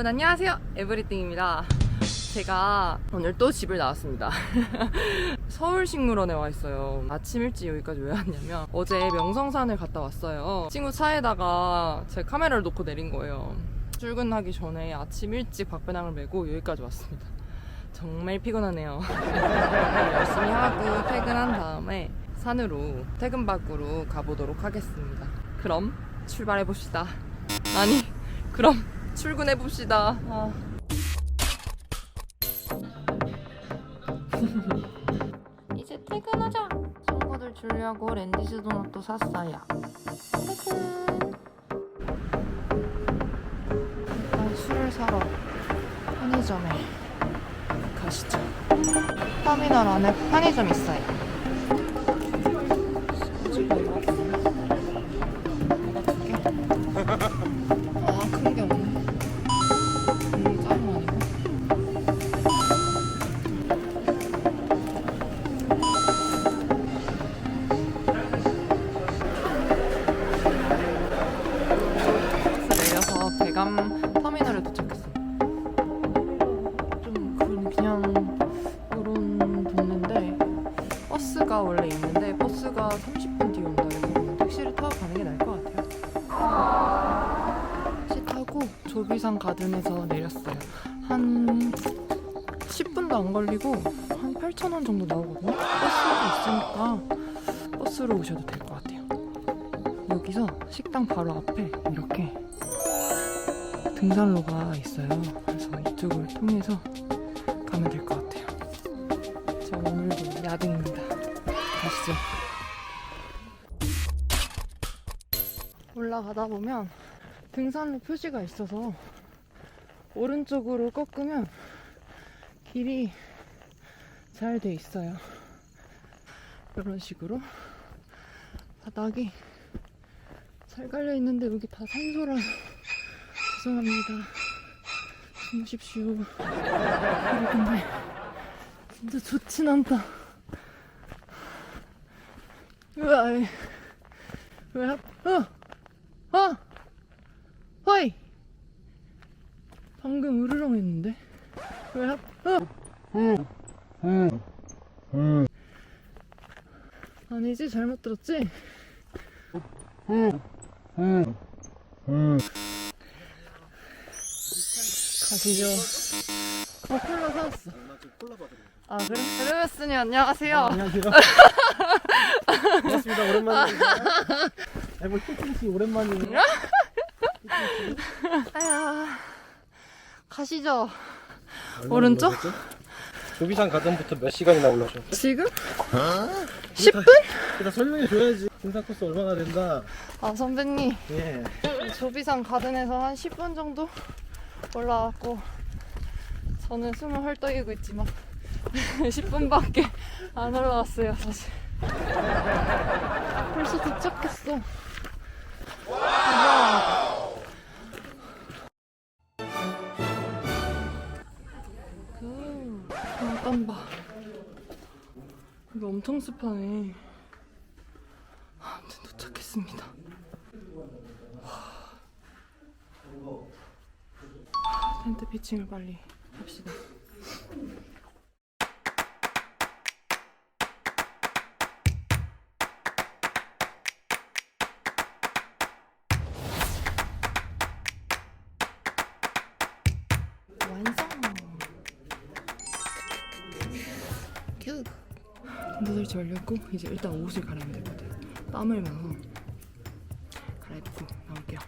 여러분 안녕하세요. 에브리띵입니다. 제가 오늘 또 집을 나왔습니다. 서울식물원에 와 있어요. 아침 일찍 여기까지 왜 왔냐면 어제 명성산을 갔다 왔어요. 친구 차에다가 제 카메라를 놓고 내린 거예요. 출근하기 전에 아침 일찍 박배낭을 메고 여기까지 왔습니다. 정말 피곤하네요. 열심히 하고 퇴근한 다음에 산으로 퇴근박으로 가보도록 하겠습니다. 그럼 출발해 봅시다. 아니 그럼 출근해 봅시다. 아. 이제 퇴근하자. 친구들 주려고 랜디스 도넛도 샀어요. 퇴근. 일단 술을 사러 편의점에 가시죠. 터미널 안에 편의점 있어요. 대감 터미널에 도착했어요. 좀 그- 그냥 이런 동네인데 버스가 원래 있는데 버스가 30분 뒤에 온다 그래서 택시를 타고 가는 게 나을 것 같아요. 택시 타고 조비상 가든에서 내렸어요. 한 10분도 안 걸리고 한 8,000원 정도 나오거든요. 버스가 있으니까 버스로 오셔도 될 것 같아요. 여기서 식당 바로 앞에 이렇게 등산로가 있어요. 그래서 이쪽을 통해서 가면 될 것 같아요. 저 오늘도 야근입니다. 가시죠. 올라가다 보면 등산로 표시가 있어서 오른쪽으로 꺾으면 길이 잘 돼 있어요. 이런 식으로 바닥이 잘 깔려 있는데 여기 다 산소라 죄송합니다. 주무십시오. 근데 진짜 좋진 않다. 으아, 왜, 어, 어, 허이. 방금 으르렁 했는데 왜 하... 어? 아니지 잘못 들었지? 가시죠 어 콜라 사왔어 아 그래? 그랬으니 안녕하세요 안녕하세요. 반갑습니다. 오랜만입니다. 아니 뭐 힐튼씨 오랜만이에요. 아야 가시죠 오른쪽? 조비상 가든부터 몇 시간이나 올라오셨죠? 지금? 어? 10분? 일단 설명해 줘야지. 등산 코스 얼마나 된다. 아 선배님 예. 조비상 가든에서 한 10분 정도 올라왔고 저는 숨을 헐떡이고 있지만 10분밖에 안 올라왔어요 사실. 벌써 도착했어. 우와. 그 잠깐 봐 여기 엄청 습하네. 아무튼 도착했습니다 텐트 피칭을 빨리 합시다. 완성! 큐! 설치 완료했고 이제 일단 옷을 갈아입으면 되거든. 땀을 많아. 갈아입고 나올게요.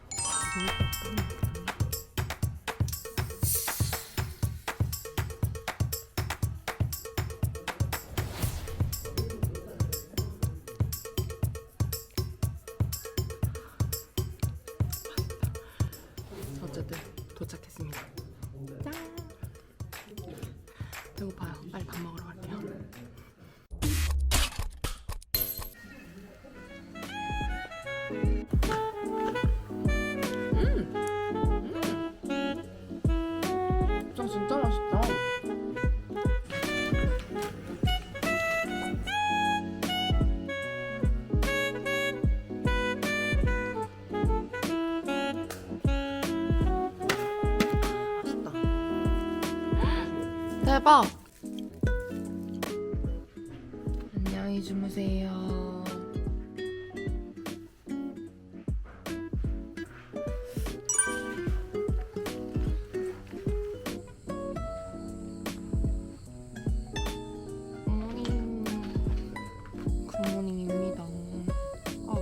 어쨌든 도착했습니다. 짠! 대박! 안녕히 주무세요. 굿모닝입니다. 아.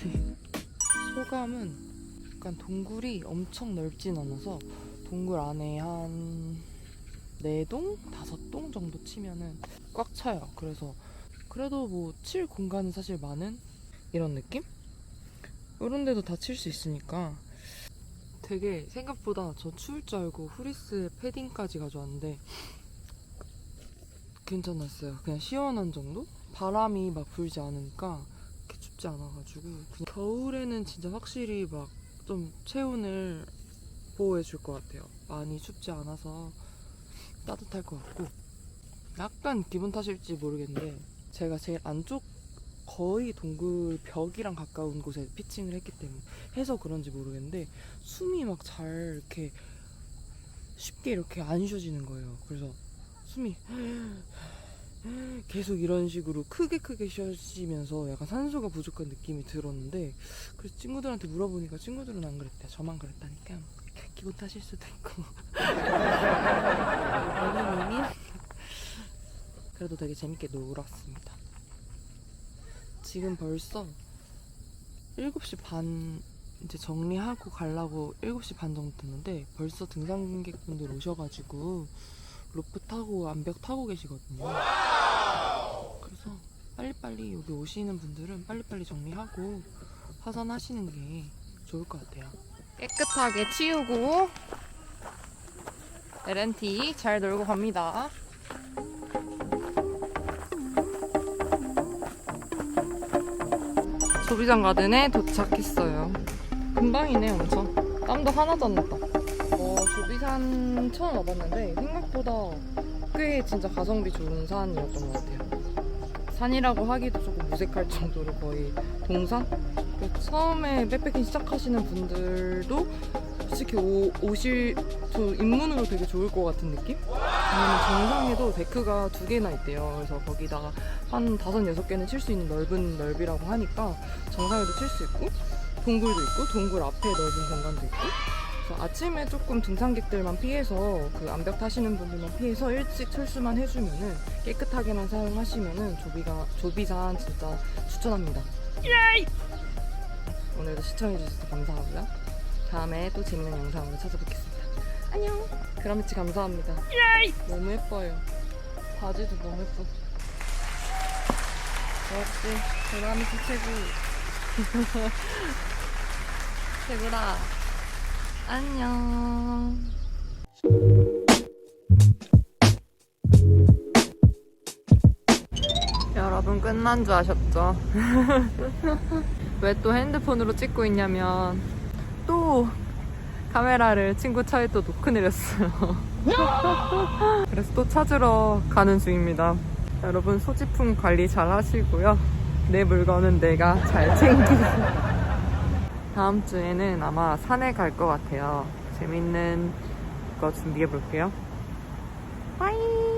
소감은 약간 동굴이 엄청 넓진 않아서 동굴 안에 한 4동? 5동 정도 치면은 꽉 차요. 그래서 그래도 뭐 칠 공간은 사실 많은 이런 느낌? 이런 데도 다 칠 수 있으니까 되게 생각보다 저 추울 줄 알고 후리스 패딩까지 가져왔는데 괜찮았어요. 그냥 시원한 정도? 바람이 막 불지 않으니까 그렇게 춥지 않아가지고 겨울에는 진짜 확실히 막 좀 체온을 보호해 줄 것 같아요. 많이 춥지 않아서 따뜻할 것 같고 약간 기분 탓일지 모르겠는데 제가 제일 안쪽 거의 동굴 벽이랑 가까운 곳에 피칭을 했기 때문에 해서 그런지 모르겠는데 숨이 막 잘 이렇게 쉽게 이렇게 안 쉬어지는 거예요. 그래서 숨이 계속 이런 식으로 크게 크게 쉬어지면서 약간 산소가 부족한 느낌이 들었는데 그래서 친구들한테 물어보니까 친구들은 안 그랬대. 저만 그랬다니까 기분 탓일 수도 있고 그래도 되게 재밌게 놀았습니다. 지금 벌써 7시 반 이제 정리하고 가려고 7시 반 정도 됐는데 벌써 등산객분들 오셔가지고 로프 타고 암벽 타고 계시거든요. 그래서 빨리빨리 여기 오시는 분들은 빨리빨리 정리하고 하산하시는 게 좋을 것 같아요. 깨끗하게 치우고 LNT 잘 놀고 갑니다. 조비장 가든에 도착했어요. 금방이네 엄청. 땀도 하나도 안 났다. 어, 조비산 처음 와봤는데 생각보다 꽤 진짜 가성비 좋은 산이었던 것 같아요. 산이라고 하기도 조금 무색할 정도로 거의 동산? 그 처음에 백패킹 시작하시는 분들도 솔직히 오, 오실 저 입문으로 되게 좋을 것 같은 느낌? 왜냐면 정상에도 데크가 두 개나 있대요. 그래서 거기다가 한 다섯 여섯 개는 칠 수 있는 넓은 넓이라고 하니까 정상에도 칠 수 있고 동굴도 있고 동굴 앞에 넓은 공간도 있고 아침에 조금 등산객들만 피해서 그 암벽 타시는 분들만 피해서 일찍 철수만 해주면은 깨끗하게만 사용하시면은 조비가 조비산 진짜 추천합니다. 오늘도 시청해주셔서 감사하고요. 다음에 또 재밌는 영상으로 찾아뵙겠습니다. 안녕. 그라미치 감사합니다. 너무 예뻐요. 바지도 너무 예뻐. 역시 그라미치 최고. 최고다. 안녕. 여러분 끝난 줄 아셨죠? 왜 또 핸드폰으로 찍고 있냐면 또 카메라를 친구 차에 또 놓고 내렸어요. 그래서 또 찾으러 가는 중입니다. 여러분 소지품 관리 잘 하시고요. 내 물건은 내가 잘 챙기고. 다음 주에는 아마 산에 갈 것 같아요. 재밌는 거 준비해 볼게요. 빠이!